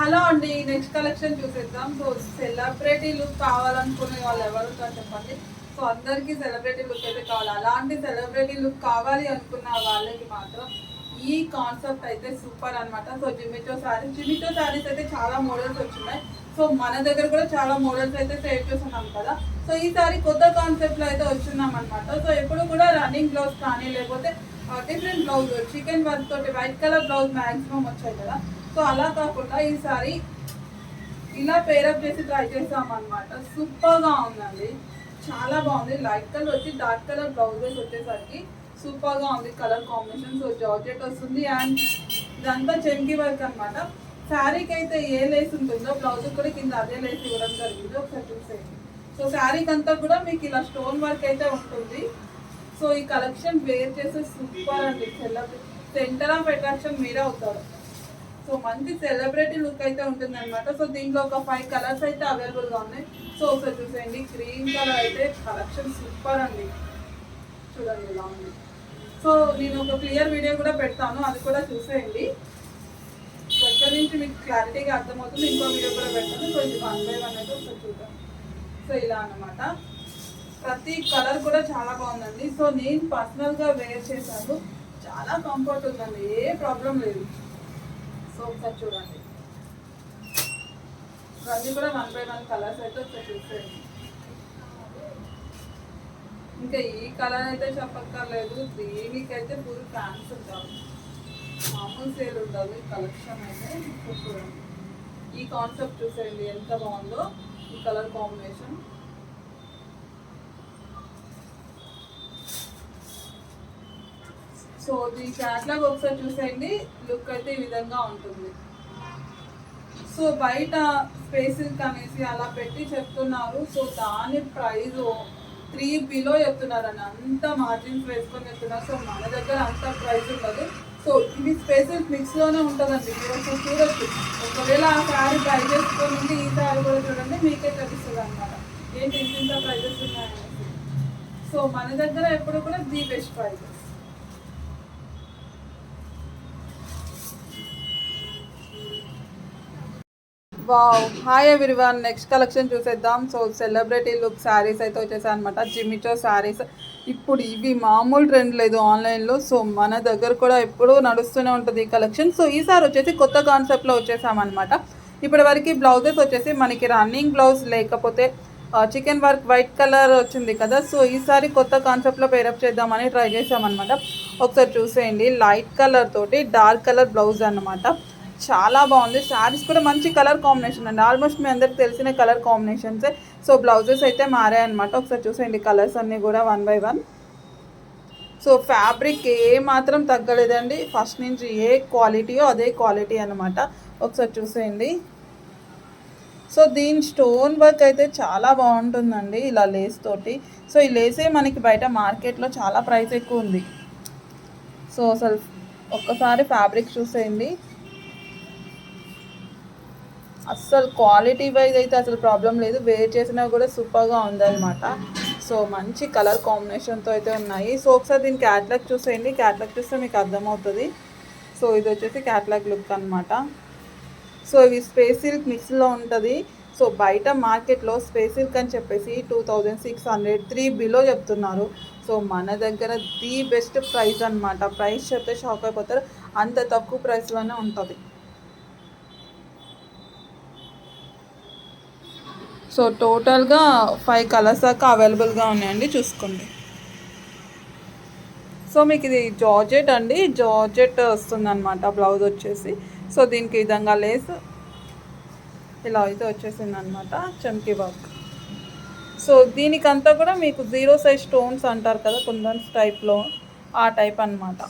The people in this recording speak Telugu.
హలో అండి నెక్స్ట్ కలెక్షన్ చూసేద్దాం. సో సెలబ్రిటీ లుక్ కావాలనుకునే వాళ్ళు ఎవరు చెప్పండి. సో అందరికీ సెలబ్రిటీ లుక్ అయితే కావాలి. అలాంటి సెలబ్రిటీ లుక్ కావాలి అనుకున్న వాళ్ళకి మాత్రం ఈ కాన్సెప్ట్ అయితే సూపర్ అన్నమాట. సో జిమిటో శారీస్ జిమిటో శారీస్ అయితే చాలా మోడల్స్ వచ్చినాయి. సో మన దగ్గర కూడా చాలా మోడల్స్ అయితే సేవ్ చేస్తున్నాం కదా. సో ఈసారి కొత్త కాన్సెప్ట్లో అయితే వచ్చున్నాం అనమాట సో ఎప్పుడు కూడా రన్నింగ్ బ్లౌజ్ కానీ లేకపోతే డిఫరెంట్ బ్లౌజ్ చికెన్ వర్క్ తోటి వైట్ కలర్ బ్లౌజ్ మ్యాక్సిమం వచ్చాయి కదా. సో అలా కాకుండా ఈసారి ఇలా పేరప్ చేసి ట్రై చేసామన్నమాట. అనమాట ఉందండి. చాలా బాగుంది. లైట్ కలర్ వచ్చి డార్క్ కలర్ బ్లౌజెస్ వచ్చేసరికి సూపర్గా ఉంది. కలర్ కాంబినేషన్ సో జార్జెట్ వస్తుంది. అండ్ ఇదంతా చెంకి వర్క్ అనమాట శారీకి అయితే ఏ లేస్ ఉంటుందో బ్లౌజ్ కూడా కింద అదే లేస్ ఇవ్వడం జరిగింది. ఒకసారి చూసేయండి. సో శారీకి అంతా కూడా మీకు ఇలా స్టోన్ వర్క్ అయితే ఉంటుంది. సో ఈ కలెక్షన్ వేర్ చేస్తే సూపర్ అండి. సెలబ్రిటీ సెంటర్ ఆఫ్ అట్రాక్షన్ మీరే అవుతారు. సో మంచి సెలబ్రిటీ లుక్ అయితే ఉంటుంది అనమాట సో దీంట్లో ఒక ఫైవ్ కలర్స్ అయితే అవైలబుల్గా ఉన్నాయి. సో ఒకసారి చూసేయండి. గ్రీన్ కలర్ అయితే కలెక్షన్ సూపర్ అండి. చూడండి ఇలా ఉంది. సో నేను ఒక క్లియర్ వీడియో కూడా పెడతాను. అది కూడా చూసేయండి. దగ్గర నుంచి మీకు క్లారిటీగా అర్థమవుతుంది. ఇంకో వీడియో కూడా పెడతాను. సో ఇది వన్ బై వన్ అయితే ఒకసారి చూద్దాం. సో ఇలా అన్నమాట. ప్రతి కలర్ కూడా చాలా బాగుందండి. సో నేను పర్సనల్గా వేర్ చేశాను. చాలా కంఫర్ట్ ఉందండి. ఏ ప్రాబ్లం లేదు. సో ఒకసారి చూడండి. ఇవన్నీ కూడా వన్ బై వన్ కలర్స్ అయితే ఒకసారి చూసేయండి. ఇంకా ఈ కలర్ అయితే చెప్పక్కర్లేదు. దీనికైతే ఫుల్ ఫ్యాన్స్ ఉంటారు. మామూలు సేల్ ఉండదు ఈ కలెక్షన్ అయితే. ఇప్పుడు చూడండి. ఈ కాన్సెప్ట్ చూసేయండి. ఎంత బాగుందో ఈ కలర్ కాంబినేషన్. సో దీని క్యాట్లాగ్ ఒకసారి చూసేయండి. లుక్ అయితే ఈ విధంగా ఉంటుంది. సో బయట స్పేసింగ్ అనేసి అలా పెట్టి చెప్తున్నారు. సో దాని ప్రైస్ త్రీ బిలో చెప్తున్నారు అని. అంత మార్జిన్స్ వేసుకొని చెప్తున్నారు. సో మన దగ్గర అంత ప్రైస్ ఉండదు. సో ఇది స్పేసెస్ మిక్స్లోనే ఉంటుందండి. మీరు ఒకసారి చూడొచ్చు. ఒకవేళ ఆ శారీ ట్రై చేసుకొని ఉంటే ఈ శారీ కూడా చూడండి. మీకే తెలుస్తుంది అనమాట ఏంటి ఇంత ఇంత ప్రైజెస్ ఉన్నాయనేసి. సో మన దగ్గర ఎప్పుడు కూడా the best prices wow hi everyone next collection చూసేద్దాం. సో సెలబ్రిటీ లుక్ శారీస్ అయితే వచ్చేసాయి అనమాట జిమిచో శారీస్ ఇప్పుడు ఇవి మామూలు ట్రెండ్ లేదు ఆన్లైన్లో సో మన దగ్గర కూడా ఎప్పుడూ నడుస్తూనే ఉంటుంది ఈ కలెక్షన్ సో ఈసారి వచ్చేసి కొత్త కాన్సెప్ట్లో వచ్చేసామన్నమాట ఇప్పటి వరకు బ్లౌజెస్ వచ్చేసి మనకి రన్నింగ్ బ్లౌజ్ లేకపోతే చికెన్ వర్క్ వైట్ కలర్ వచ్చింది కదా. సో ఈసారి కొత్త కాన్సెప్ట్లో పేరప్ చేద్దామని ట్రై చేసామన్నమాట ఒకసారి చూసేయండి. లైట్ కలర్ తోటి డార్క్ కలర్ బ్లౌజ్ అనమాట చాలా బాగుంది. శారీస్ కూడా మంచి కలర్ కాంబినేషన్ అండి. ఆల్మోస్ట్ మీ అందరికి తెలిసిన కలర్ కాంబినేషన్సే. సో బ్లౌజెస్ అయితే మారాయి అనమాట ఒకసారి చూసేయండి కలర్స్ అన్నీ కూడా one by one. So fabric ఏ మాత్రం తగ్గలేదండి. ఫస్ట్ నుంచి ఏ క్వాలిటీయో అదే క్వాలిటీ అనమాట ఒకసారి చూసేయండి. సో దీని స్టోన్ వర్క్ అయితే చాలా బాగుంటుందండి ఇలా లేస్ తోటి. సో ఈ లేసే మనకి బయట మార్కెట్లో చాలా ప్రైస్ ఎక్కువ ఉంది. సో అసలు ఒక్కసారి ఫ్యాబ్రిక్ చూసేయండి. అస్సలు క్వాలిటీ వైజ్ అయితే అసలు ప్రాబ్లం లేదు. వేర్ చేసినా కూడా సూపర్గా ఉందన్నమాట. సో మంచి కలర్ కాంబినేషన్తో అయితే ఉన్నాయి. సో ఒకసారి దీని క్యాట్లాగ్ చూసేయండి. క్యాట్లాగ్ చూస్తే మీకు అర్థమవుతుంది. సో ఇది వచ్చేసి క్యాట్లాగ్ లుక్ అనమాట సో ఇవి స్పేస్ సిల్క్ మిక్స్లో ఉంటుంది. సో బయట మార్కెట్లో స్పేస్ సిల్క్ అని చెప్పేసి two thousand six hundred three below చెప్తున్నారు. సో మన దగ్గర ది బెస్ట్ ప్రైస్ అనమాట ప్రైస్ చెప్తే షాక్ అయిపోతారు. అంత తక్కువ ప్రైస్లోనే ఉంటుంది. సో టోటల్గా ఫైవ్ కలర్స్ దాకా అవైలబుల్గా ఉన్నాయండి చూసుకోండి. సో మీకు ఇది జార్జెట్ అండి జార్జెట్ వస్తుందన్నమాట బ్లౌజ్ వచ్చేసి. సో దీనికి విధంగా లేస్ ఇలా అయితే వచ్చేసింది అనమాట చమ్కీ వర్క్. సో దీనికంతా కూడా మీకు జీరో సైజ్ స్టోన్స్ అంటారు కదా కుందన్స్ టైప్లో ఆ టైప్ అన్నమాట.